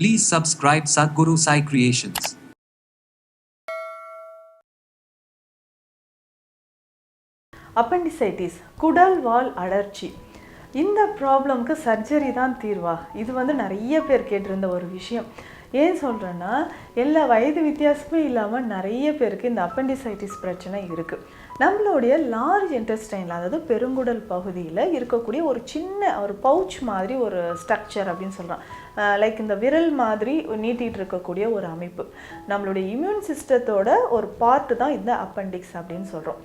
Please subscribe Sadhguru Sai Creations. Appendicitis குடல் வால் அழற்சி இந்த ப்ராப்ளம்க்கு சர்ஜரி தான் தீர்வா? இது வந்து நிறைய பேர் கேட்டிருந்த ஒரு விஷயம். ஏன் சொல்கிறேன்னா எல்லா வயது வித்தியாசமே இல்லாமல் நிறைய பேருக்கு இந்த அப்பண்டிசைட்டிஸ் பிரச்சனை இருக்குது நம்மளுடைய லார்ஜ் இன்டெஸ்டைனில் அதாவது பெருங்குடல் பகுதியில் இருக்கக்கூடிய ஒரு சின்ன ஒரு பவுச் மாதிரி ஒரு ஸ்ட்ரக்சர் அப்படின்னு சொல்கிறோம் லைக் இந்த விரல் மாதிரி நீட்டிகிட்டு இருக்கக்கூடிய ஒரு அமைப்பு. நம்மளுடைய இம்யூன் சிஸ்டத்தோட ஒரு பார்ட்டு தான் இந்த அப்பண்டிக்ஸ் அப்படின்னு சொல்கிறோம்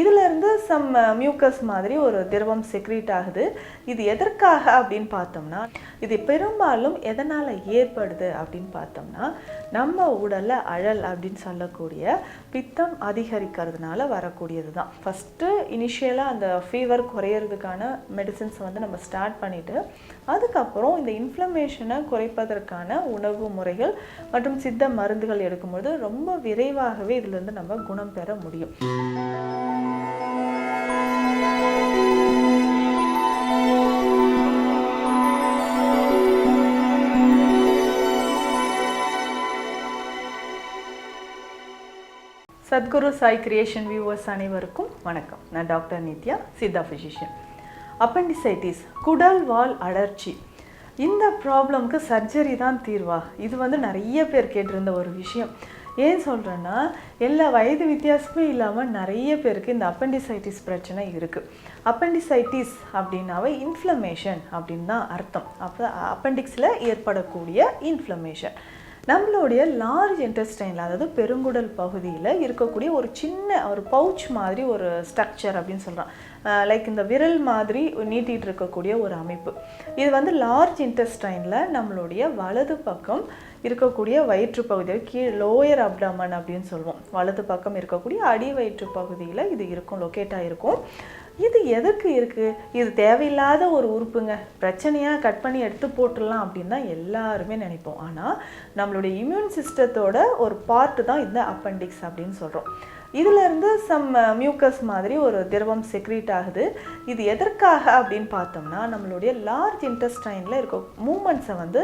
இதிலிருந்து சம் மியூக்கஸ் மாதிரி ஒரு திரவம் செக்ரீட் ஆகுது. இது எதற்காக அப்படின்னு பார்த்தோம்னா இது பெரும்பாலும் எதனால் ஏற்படுது அப்படின்னு பார்த்தோம்னா நம்ம உடலில் அழல் அப்படின்னு சொல்லக்கூடிய பித்தம் அதிகரிக்கிறதுனால வரக்கூடியது தான் ஃபஸ்ட்டு இனிஷியலாக அந்த ஃபீவர் குறையிறதுக்கான மெடிசின்ஸ் வந்து நம்ம ஸ்டார்ட் பண்ணிவிட்டு அதுக்கப்புறம் இந்த இன்ஃப்ளமேஷனை குறைப்பதற்கான உணவு முறைகள் மற்றும் சித்த மருந்துகள் எடுக்கும்போது ரொம்ப விரைவாகவே இதிலிருந்து நம்ம குணம் பெற முடியும். சத்குரு சாய் கிரியேஷன் வியூவர்ஸ் அனைவருக்கும் வணக்கம். நான் doctor Nithya Siddha physician appendicitis குடல் வால் அழற்சி இந்த ப்ராப்ளம்க்கு சர்ஜரி தான் தீர்வா? இது வந்து நிறைய பேர் கேட்டிருந்த ஒரு விஷயம். ஏன் சொல்கிறேன்னா எல்லா வயது வித்தியாசமே இல்லாமல் நிறைய பேருக்கு இந்த அப்பண்டிசைட்டிஸ் பிரச்சனை இருக்குது அப்பண்டிசைட்டிஸ் அப்படின்னாவே இன்ஃப்ளமேஷன் அப்படின்னு தான் அர்த்தம். அப்போ அப்பண்டிக்ஸில் ஏற்படக்கூடிய இன்ஃப்ளமேஷன் நம்மளுடைய லார்ஜ் இன்டெஸ்டைனில் அதாவது பெருங்குடல் பகுதியில் இருக்கக்கூடிய ஒரு சின்ன ஒரு பவுச் மாதிரி ஒரு ஸ்ட்ரக்சர் அப்படின்னு சொல்கிறோம் லைக் இந்த விரல் மாதிரி நீட்டிகிட்டு இருக்கக்கூடிய ஒரு அமைப்பு. இது வந்து லார்ஜ் இன்டெஸ்டைனில் நம்மளுடைய வலது பக்கம் இருக்கக்கூடிய வயிற்று பகுதியில் கீழ் லோயர் அப்டமன் அப்படின்னு சொல்லுவோம். வலது பக்கம் இருக்கக்கூடிய அடி வயிற்று பகுதியில் இது இருக்கும் லொக்கேட் ஆகிருக்கும் இது எதுக்கு இருக்குது இது தேவையில்லாத ஒரு உறுப்புங்க. பிரச்சனையாக கட் பண்ணி எடுத்து போட்டுடலாம் அப்படின்னு தான் எல்லாருமே நினைப்போம். ஆனால் நம்மளுடைய இம்யூன் சிஸ்டத்தோட ஒரு பார்ட்டு தான் இந்த அப்பண்டிக்ஸ் அப்படின்னு சொல்கிறோம் இதிலிருந்து சம் மியூக்கஸ் uh, மாதிரி ஒரு திரவம் செக்ரீட் ஆகுது. இது எதற்காக அப்படின்னு பார்த்தோம்னா நம்மளுடைய லார்ஜ் இன்டெஸ்டைனில் இருக்க மூமெண்ட்ஸை வந்து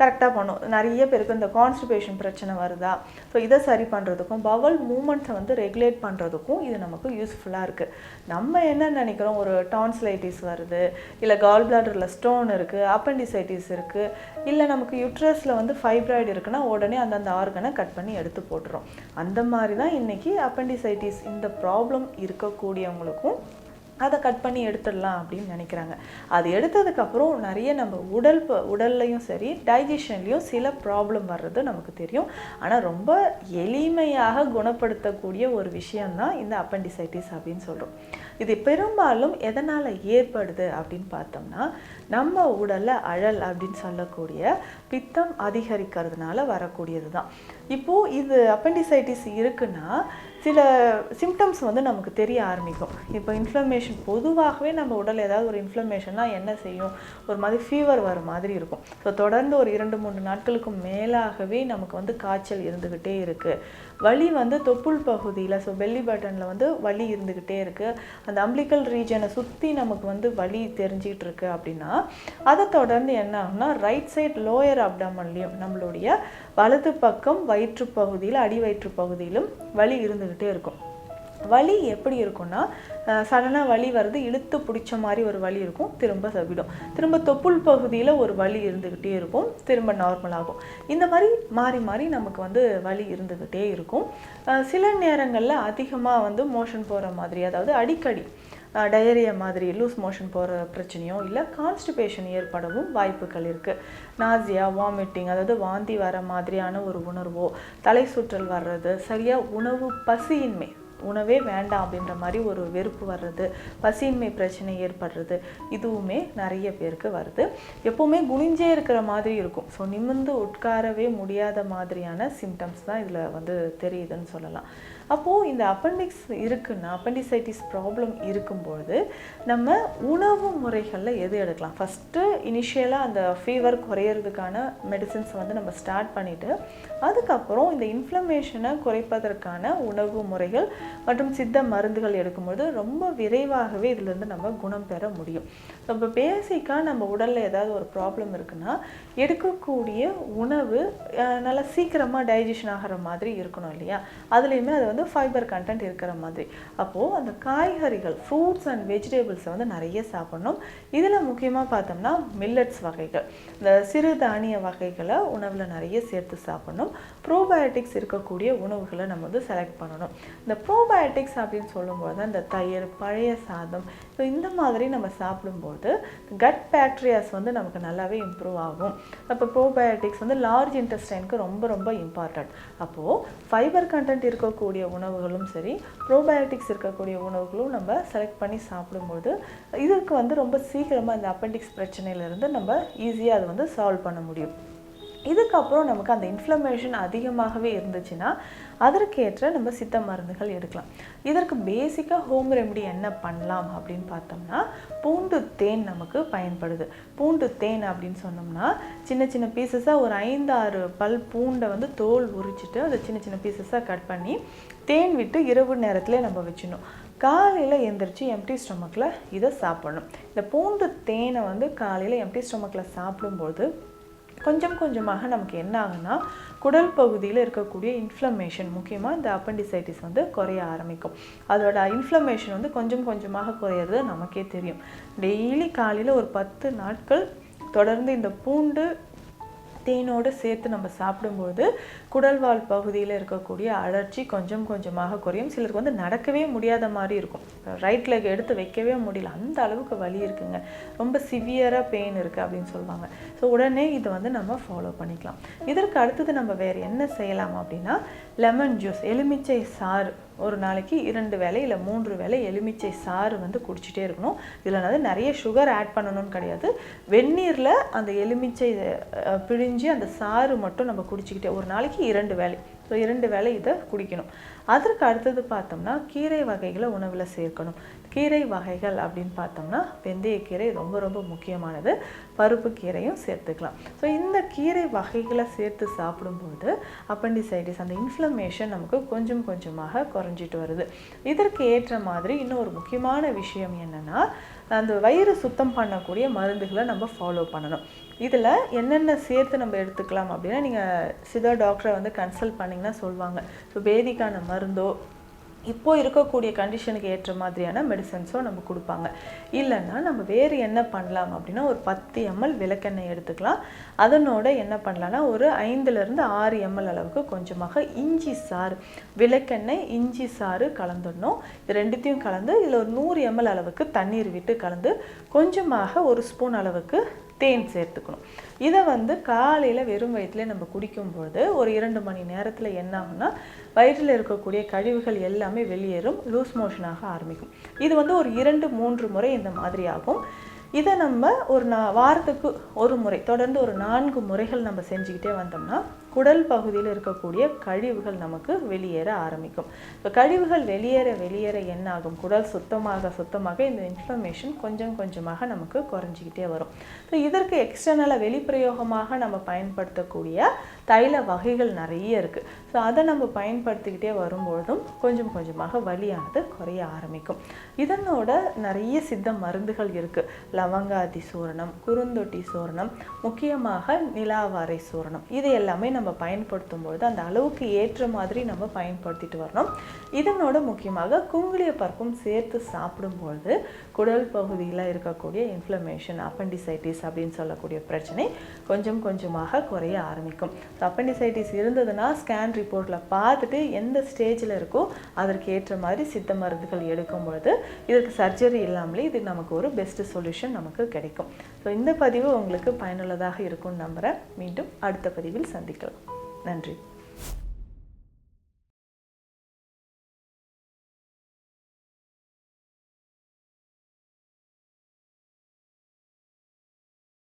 கரெக்டாக பண்ணும். நிறைய பேருக்கு இந்த கான்ஸ்டிபேஷன் பிரச்சனை வருதா? ஸோ இதை சரி பண்ணுறதுக்கும் பவல் மூமெண்ட்ஸை வந்து ரெகுலேட் பண்ணுறதுக்கும் இது நமக்கு யூஸ்ஃபுல்லாக இருக்குது நம்ம என்ன நினைக்கிறோம்? ஒரு டான்ஸ்லைட்டிஸ் வருது இல்லை கால் பிளாடரில் ஸ்டோன் இருக்குது அப்பண்டிசைட்டிஸ் இருக்குது இல்லை நமக்கு யூட்ரஸில் வந்து ஃபைப்ராய்டு இருக்குன்னா உடனே அந்தந்த ஆர்கனை கட் பண்ணி எடுத்து போட்டுரும் அந்த மாதிரி தான் இன்றைக்கி அப்பண்டிசைட்டிஸ் இந்த ப்ராப்ளம் இருக்கக்கூடியவங்களுக்கும் அதை கட் பண்ணி எடுத்துடலாம் அப்படின்னு நினைக்கிறாங்க. அது எடுத்ததுக்கப்புறம் நிறைய நம்ம உடல் ப உடல்லையும் சரி டைஜஷன்லேயும் சில ப்ராப்ளம் வர்றது நமக்கு தெரியும். ஆனால் ரொம்ப எளிமையாக குணப்படுத்தக்கூடிய ஒரு விஷயந்தான் இந்த அப்பண்டிசைட்டிஸ் அப்படின்னு சொல்கிறோம் இது பெரும்பாலும் எதனால் ஏற்படுது அப்படின்னு பார்த்தோம்னா நம்ம உடலில் அழல் அப்படின்னு சொல்லக்கூடிய பித்தம் அதிகரிக்கிறதுனால வரக்கூடியது தான் இப்போது இது அப்பண்டிசைட்டிஸ் இருக்குன்னா சில சிம்டம்ஸ் வந்து நமக்கு தெரிய ஆரம்பிக்கும். இப்போ இன்ஃப்ளமேஷன் பொதுவாகவே நம்ம உடல் ஏதாவது ஒரு இன்ஃப்ளமேஷன்னா என்ன செய்யும்? ஒரு மாதிரி ஃபீவர் வர மாதிரி இருக்கும். ஸோ தொடர்ந்து ஒரு இரண்டு மூணு நாட்களுக்கு மேலாகவே நமக்கு வந்து காய்ச்சல் இருந்துக்கிட்டே இருக்குது வலி வந்து தொப்புள் பகுதியில் ஸோ பெல்லி பட்டனில் வந்து வலி இருந்துக்கிட்டே இருக்குது அந்த அம்பிளிக்கல் ரீஜனை சுற்றி நமக்கு வந்து வலி தெரிஞ்சிக்கிட்டு இருக்கு அப்படின்னா அதை தொடர்ந்து என்ன ஆகும்னா ரைட் சைட் லோயர் அப்டாமன்லேயும் நம்மளுடைய வலது பக்கம் வயிற்று பகுதியில் அடி வயிற்று பகுதியிலும் வலி இருந்துக்கிட்டு இருக்கும். வலி எப்படி இருக்கும்னா சடனாக வலி வருது இழுத்து பிடிச்ச மாதிரி ஒரு வலி இருக்கும். திரும்ப சவிடும் திரும்ப தொப்புள் பகுதியில் ஒரு வலி இருந்துக்கிட்டே இருக்கும். திரும்ப நார்மலாகும் இந்த மாதிரி மாறி மாறி நமக்கு வந்து வலி இருந்துக்கிட்டே இருக்கும். சில நேரங்களில் அதிகமாக வந்து மோஷன் போகிற மாதிரி அதாவது அடிக்கடி டயரியா மாதிரி லூஸ் மோஷன் போகிற பிரச்சனையோ இல்லை கான்ஸ்டிபேஷன் ஏற்படவும் வாய்ப்புகள் இருக்குது நாசியா வாமிட்டிங் அதாவது வாந்தி வர மாதிரியான ஒரு உணர்வோ தலை சுற்றல் வர்றது சரியாக உணவு பசியின்மை உணவே வேண்டாம் அப்படின்ற மாதிரி ஒரு வெறுப்பு வர்றது பசியின்மை பிரச்சனை ஏற்படுறது இதுவுமே நிறைய பேருக்கு வருது. எப்போவுமே குனிஞ்சே இருக்கிற மாதிரி இருக்கும். ஸோ நிமிர்ந்து உட்காரவே முடியாத மாதிரியான சிம்டம்ஸ் தான் இதில் வந்து தெரியுதுன்னு சொல்லலாம். அப்போது இந்த அப்பண்டிக்ஸ் இருக்குன்னா அப்பண்டிசைட்டிஸ் ப்ராப்ளம் இருக்கும்பொழுது நம்ம உணவு முறைகளில் எது எடுக்கலாம்? ஃபஸ்ட்டு இனிஷியலாக அந்த ஃபீவர் குறையிறதுக்கான மெடிசின்ஸ் வந்து நம்ம ஸ்டார்ட் பண்ணிவிட்டு அதுக்கப்புறம் இந்த இன்ஃப்ளமேஷனை குறைப்பதற்கான உணவு முறைகள் மற்றும் சித்த மருந்துகள் எடுக்கும்போது ரொம்ப விரைவாகவே இதிலேருந்து நம்ம குணம் பெற முடியும். ஸோ இப்போ பேசிக்காக நம்ம உடலில் ஏதாவது ஒரு ப்ராப்ளம் இருக்குன்னா எடுக்கக்கூடிய உணவு நல்லா சீக்கிரமாக டைஜஷன் ஆகிற மாதிரி இருக்கணும் இல்லையா? அதுலேயுமே அது வந்து ஃபைபர் கண்டென்ட் இருக்கிற மாதிரி. அப்போது அந்த காய்கறிகள் ஃப்ரூட்ஸ் அண்ட் வெஜிடபிள்ஸை வந்து நிறைய சாப்பிடணும். இதில் முக்கியமாக பார்த்தோம்னா மில்லட்ஸ் வகைகள். இந்த சிறுதானிய வகைகளை உணவில் நிறைய சேர்த்து சாப்பிடணும். ப்ரோபயோட்டிக்ஸ் இருக்கக்கூடிய உணவுகளை நம்ம வந்து செலக்ட் பண்ணணும். இந்த ப்ரோபயோட்டிக்ஸ் அப்படின்னு சொல்லும்போது தான் இந்த தயிர் பழைய சாதம் ஸோ இந்த மாதிரி நம்ம சாப்பிடும்போது கட் பேக்டீரியாஸ் வந்து நமக்கு நல்லாவே இம்ப்ரூவ் ஆகும். அப்போ ப்ரோபயோட்டிக்ஸ் வந்து லார்ஜ் இன்டெஸ்டைனுக்கு ரொம்ப ரொம்ப இம்பார்ட்டண்ட் அப்போது ஃபைபர் கண்டென்ட் இருக்கக்கூடிய உணவுகளும் சரி ப்ரோபயோட்டிக்ஸ் இருக்கக்கூடிய உணவுகளும் நம்ம செலக்ட் பண்ணி சாப்பிடும்போது இதுக்கு வந்து ரொம்ப சீக்கிரமாக இந்த அப்பெண்டிக்ஸ் பிரச்சனையிலேருந்து நம்ம ஈஸியாக அதை வந்து சால்வ் பண்ண முடியும். இதுக்கப்புறம் நமக்கு அந்த இன்ஃப்ளமேஷன் அதிகமாகவே இருந்துச்சுன்னா அதற்கேற்ற நம்ம சித்த மருந்துகள் எடுக்கலாம். இதற்கு பேசிக்காக ஹோம் ரெமெடி என்ன பண்ணலாம் அப்படின்னு பார்த்தோம்னா பூண்டு தேன் நமக்கு பயன்படுது. பூண்டு தேன் அப்படின்னு சொன்னோம்னா சின்ன சின்ன பீசஸாக ஒரு ஐந்து ஆறு பல் பூண்டை வந்து தோல் உரிச்சிட்டு அதை சின்ன சின்ன பீசஸாக கட் பண்ணி தேன் விட்டு இரவு நேரத்திலே நம்ம வச்சிடணும். காலையில் எந்திரிச்சு எம்டி ஸ்டொமக்கில் இதை சாப்பிடணும். இந்த பூண்டு தேனை வந்து காலையில் எம்டி ஸ்டொமக்கில் சாப்பிடும்போது கொஞ்சம் கொஞ்சமாக நமக்கு என்ன ஆகுன்னா குடல் பகுதியில் இருக்கக்கூடிய இன்ஃப்ளமேஷன் முக்கியமாக இந்த அப்பண்டிசைட்டிஸ் வந்து குறைய ஆரம்பிக்கும். அதோட இன்ஃப்ளமேஷன் வந்து கொஞ்சம் கொஞ்சமாக குறையிறது நமக்கே தெரியும். டெய்லி காலையில் ஒரு பத்து நாட்கள் தொடர்ந்து இந்த பூண்டு தேனோடு சேர்த்து நம்ம சாப்பிடும்போது குடல்வால் பகுதியில் இருக்கக்கூடிய அழற்சி கொஞ்சம் கொஞ்சமாக குறையும். சிலருக்கு வந்து நடக்கவே முடியாத மாதிரி இருக்கும். ரைட் லெக் எடுத்து வைக்கவே முடியல. அந்த அளவுக்கு வலி இருக்குங்க. ரொம்ப சிவியராக பெயின் இருக்குது அப்படின்னு சொல்லுவாங்க. ஸோ உடனே இதை வந்து நம்ம ஃபாலோ பண்ணிக்கலாம். இதற்கு அடுத்தது நம்ம வேறு என்ன செய்யலாம் அப்படின்னா லெமன் ஜூஸ் எலுமிச்சை சாறு. ஒரு நாளைக்கு இரண்டு வேளை இல்லை மூன்று வேளை எலுமிச்சை சாறு வந்து குடிச்சிட்டே இருக்கணும். இதில் வந்து நிறைய சுகர் ஆட் பண்ணணும்னு கிடையாது. வெந்நீரில் அந்த எலுமிச்சை பிழிஞ்சு அந்த சாறு மட்டும் நம்ம குடிச்சிக்கிட்டே ஒரு நாளைக்கு இரண்டு வேலை ஸோ இரண்டு வேளை இதை குடிக்கணும். அதற்கு அடுத்தது பார்த்தோம்னா கீரை வகைகளை உணவில் சேர்க்கணும். கீரை வகைகள் அப்படின்னு பார்த்தோம்னா வெந்தயக்கீரை ரொம்ப ரொம்ப முக்கியமானது. பருப்பு கீரையும் சேர்த்துக்கலாம். ஸோ இந்த கீரை வகைகளை சேர்த்து சாப்பிடும்போது அப்பண்டிசைட்டிஸ் அந்த இன்ஃப்ளமேஷன் நமக்கு கொஞ்சம் கொஞ்சமாக குறைஞ்சிட்டு வருது. இதற்கு ஏற்ற மாதிரி இன்னும் ஒரு முக்கியமான விஷயம் என்னென்னா அந்த வயிறு சுத்தம் பண்ணக்கூடிய மருந்துகளை நம்ம ஃபாலோ பண்ணணும். இதில் என்னென்ன சேர்த்து நம்ம எடுத்துக்கலாம் அப்படின்னா நீங்கள் சிதா டாக்டரை வந்து கன்சல்ட் பண்ணிங்கன்னா சொல்லுவாங்க ஸோ பேதிக்கான மருந்தோ இப்போ இருக்கக்கூடிய கண்டிஷனுக்கு ஏற்ற மாதிரியான மெடிசன்ஸோ நம்ம கொடுப்பாங்க. இல்லைன்னா நம்ம வேறு என்ன பண்ணலாம் அப்படின்னா ஒரு பத்து எம்எல் விளக்கெண்ணெய் எடுத்துக்கலாம். அதனோட என்ன பண்ணலான்னா ஒரு ஐந்துலேருந்து ஆறு எம்எல் அளவுக்கு கொஞ்சமாக இஞ்சி சாறு விளக்கெண்ணெய் இஞ்சி சாறு கலந்துடணும். இது ரெண்டுத்தையும் கலந்து இதில் ஒரு நூறு எம்எல் அளவுக்கு தண்ணீர் விட்டு கலந்து கொஞ்சமாக ஒரு ஸ்பூன் அளவுக்கு தேன் சேர்த்துக்கணும். இதை வந்து காலையில் வெறும் வயிற்றுல நம்ம குடிக்கும்பொழுது ஒரு இரண்டு மணி நேரத்தில் என்ன ஆகும்னா வயிற்றில் இருக்கக்கூடிய கழிவுகள் எல்லாமே வெளியேறும் லூஸ் மோஷனாக ஆரம்பிக்கும். இது வந்து ஒரு இரண்டு மூன்று முறை இந்த மாதிரி ஆகும். இதை நம்ம ஒரு நா வாரத்துக்கு ஒரு முறை தொடர்ந்து ஒரு நான்கு முறைகள் நம்ம செஞ்சுக்கிட்டே வந்தோம்னா குடல் பகுதியில் இருக்கக்கூடிய கழிவுகள் நமக்கு வெளியேற ஆரம்பிக்கும். இப்போ கழிவுகள் வெளியேற வெளியேற என்ன ஆகும் குடல் சுத்தமாக சுத்தமாக இந்த இன்ஃப்ளமேஷன் கொஞ்சம் கொஞ்சமாக நமக்கு குறைஞ்சிக்கிட்டே வரும். ஸோ இதற்கு எக்ஸ்டர்னலாக வெளிப்பிரயோகமாக நம்ம பயன்படுத்தக்கூடிய தைல வகைகள் நிறைய இருக்குது ஸோ அதை நம்ம பயன்படுத்திக்கிட்டே வரும்பொழுதும் கொஞ்சம் கொஞ்சமாக வலியானது குறைய ஆரம்பிக்கும். இதனோட நிறைய சித்த மருந்துகள் இருக்குது லவங்காதி சூரணம் குறுந்தொட்டி சூரணம் முக்கியமாக நிலாவாரை சூரணம். இது எல்லாமே நம்ம பயன்படுத்தும் பொழுது அந்த அளவுக்கு ஏற்ற மாதிரி நம்ம பயன்படுத்திட்டு வரணும். இதனோட முக்கியமாக குங்குளிய பருப்பும் சேர்த்து சாப்பிடும்பொழுது குடல் பகுதியில் இருக்கக்கூடிய இன்ஃப்ளமேஷன் அப்பண்டிசைட்டிஸ் அப்படின்னு சொல்லக்கூடிய பிரச்சனை கொஞ்சம் கொஞ்சமாக குறைய ஆரம்பிக்கும். ஸோ அப்பண்டிசைட்டிஸ் இருந்ததுன்னா ஸ்கேன் ரிப்போர்ட்டில் பார்த்துட்டு எந்த ஸ்டேஜில் இருக்கோ அதற்கு ஏற்ற மாதிரி சித்த மருந்துகள் எடுக்கும் பொழுது இதற்கு சர்ஜரி இல்லாமலே இது நமக்கு ஒரு பெஸ்ட்டு சொல்யூஷன் நமக்கு கிடைக்கும். ஸோ இந்த பதிவு உங்களுக்கு பயனுள்ளதாக இருக்கும்னு நம்புகிறேன் மீண்டும் அடுத்த பதிவில் சந்திக்கலாம். நன்றி.